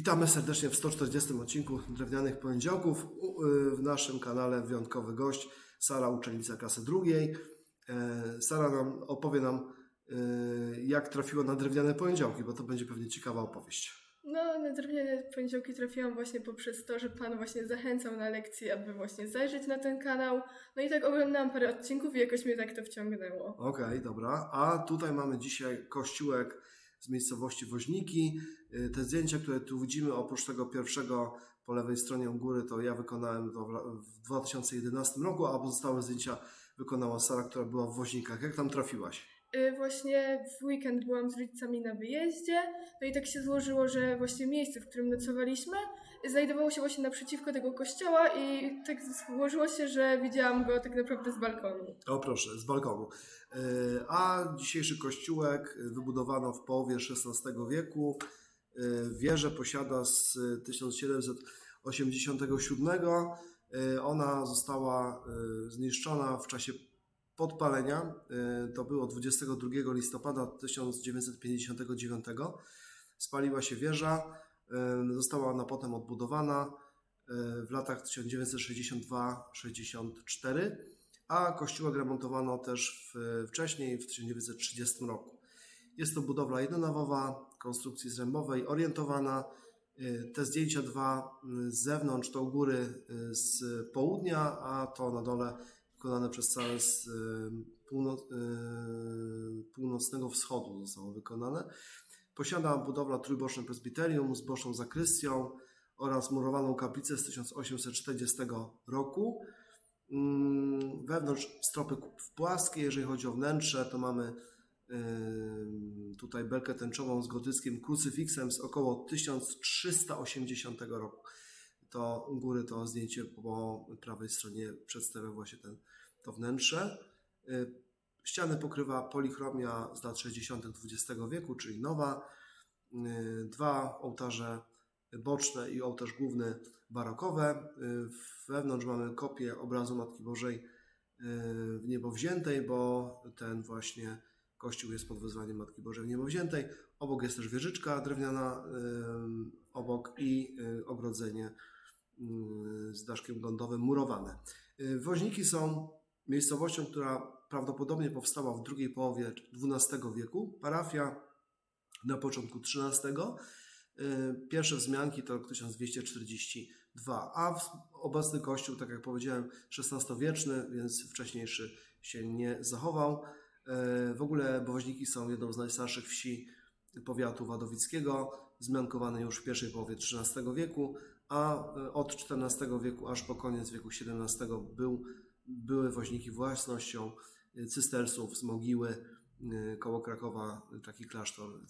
Witamy serdecznie w 140 odcinku Drewnianych Poniedziałków. Y, W naszym kanale wyjątkowy gość, Sara, uczennica klasy drugiej. E, Sara nam opowie nam, y, jak trafiła na Drewniane Poniedziałki, bo to będzie pewnie ciekawa opowieść. No, na drewniane poniedziałki trafiłam właśnie poprzez to, że Pan właśnie zachęcał na lekcji, aby właśnie zajrzeć na ten kanał. No i tak oglądałam parę odcinków i jakoś mnie tak to wciągnęło. Okej, dobra. A tutaj mamy dzisiaj kościółek z miejscowości Woźniki. Y, Te zdjęcia, które tu widzimy, oprócz tego pierwszego po lewej stronie u góry, to ja wykonałem to w- w 2011 roku, a pozostałe zdjęcia wykonała Sara, która była w Woźnikach. Jak tam trafiłaś? Y, Właśnie w weekend byłam z rodzicami na wyjeździe, no i tak się złożyło, że właśnie miejsce, w którym nocowaliśmy, znajdowało się właśnie naprzeciwko tego kościoła i tak złożyło się, że widziałam go tak naprawdę z balkonu. O proszę, z balkonu. Y, A dzisiejszy kościółek wybudowano w połowie XVI wieku. Y, Wieżę posiada z 1787. Y, Ona została zniszczona w czasie podpalenia. To było 22 listopada 1959. Spaliła się wieża. Została ona potem odbudowana y, w latach 1962-64 a kościółek remontowano też w, wcześniej, w 1930 roku. Jest to budowla jednonawowa, konstrukcji zrębowej, orientowana. Y, Te zdjęcia dwa z zewnątrz to u góry y, z południa, a to na dole wykonane przez całe z północ, północnego wschodu zostało wykonane. Posiada budowla trójboczne presbiterium z boczną zakrystią oraz murowaną kaplicę z 1840 roku. Mm, Wewnątrz stropy płaskie, jeżeli chodzi o wnętrze, to mamy tutaj belkę tęczową z gotyckim krucyfiksem z około 1380 roku. To u góry to zdjęcie po prawej stronie przedstawia właśnie ten, to wnętrze. Ściany pokrywa polichromia z lat 60. XX wieku, czyli nowa. Y, Dwa ołtarze boczne i ołtarz główny barokowe. Y, Wewnątrz mamy kopię obrazu Matki Bożej y, w niebo wziętej, bo ten właśnie kościół jest pod wezwaniem Matki Bożej w niebo wziętej. Obok jest też wieżyczka drewniana obok i ogrodzenie z daszkiem lądowym murowane. Woźniki są miejscowością, która prawdopodobnie powstała w drugiej połowie XII wieku. Parafia na początku XIII. Y, Pierwsze wzmianki to rok 1242, a obecny kościół, tak jak powiedziałem, XVI-wieczny, więc wcześniejszy się nie zachował. Y, W ogóle Bowoźniki są jedną z najstarszych wsi powiatu wadowickiego, zmiankowane już w pierwszej połowie XIII wieku, a y, od XIV wieku aż po koniec wieku XVII był, były Woźniki własnością y, cystersów z Mogiły, y, koło Krakowa, taki klasztor y,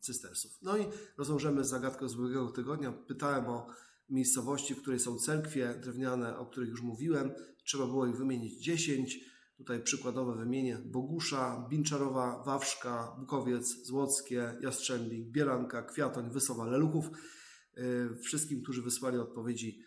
cystersów. No i rozwiążemy zagadkę z ubiegłego tygodnia. Pytałem o miejscowości, w której są cerkwie drewniane, o których już mówiłem. Trzeba było ich wymienić 10. Tutaj przykładowe wymienię Bogusza, Binczarowa, Wawrzka, Bukowiec, Złockie, Jastrzębik, Bielanka, Kwiatoń, Wysowa, Leluchów. Wszystkim, którzy wysłali odpowiedzi,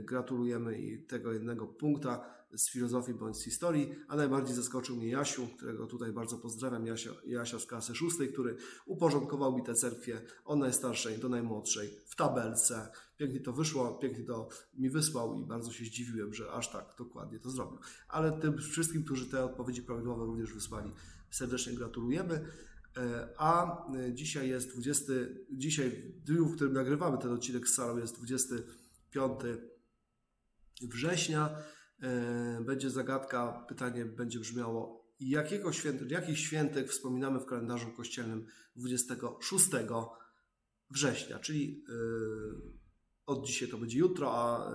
gratulujemy i tego jednego punkta z filozofii bądź z historii, a najbardziej zaskoczył mnie Jasiu, którego tutaj bardzo pozdrawiam, Jasia, Jasia z klasy szóstej, który uporządkował mi tę cerkwię od najstarszej do najmłodszej w tabelce. Pięknie to wyszło, pięknie to mi wysłał i bardzo się zdziwiłem, że aż tak dokładnie to zrobił. Ale tym wszystkim, którzy te odpowiedzi prawidłowe również wysłali, serdecznie gratulujemy. E, A e, dzisiaj jest 20, dzisiaj w dniu, w którym nagrywamy ten odcinek z Sarą jest 25 września. E, Będzie zagadka, pytanie będzie brzmiało, jakiego święt, jakich świętek wspominamy w kalendarzu kościelnym 26 września, czyli e, od dzisiaj to będzie jutro, a e,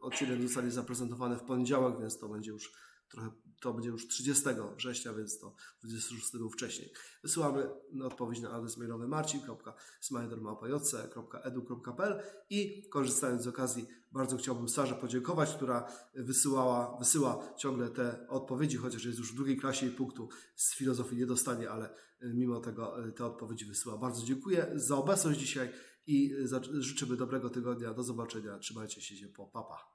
odcinek zostanie zaprezentowany w poniedziałek, więc to będzie już trochę, to będzie już 30 września, więc to 26 był wcześniej. Wysyłamy odpowiedź na adres mailowy marcin.smidermałpa.edu.pl i korzystając z okazji bardzo chciałbym Sarze podziękować, która wysyłała, wysyła ciągle te odpowiedzi, chociaż jest już w drugiej klasie i punktu z filozofii nie dostanie, ale y, mimo tego y, te odpowiedzi wysyła. Bardzo dziękuję za obecność dzisiaj i życzymy dobrego tygodnia. Do zobaczenia. Trzymajcie się ciepło. Papa. Pa.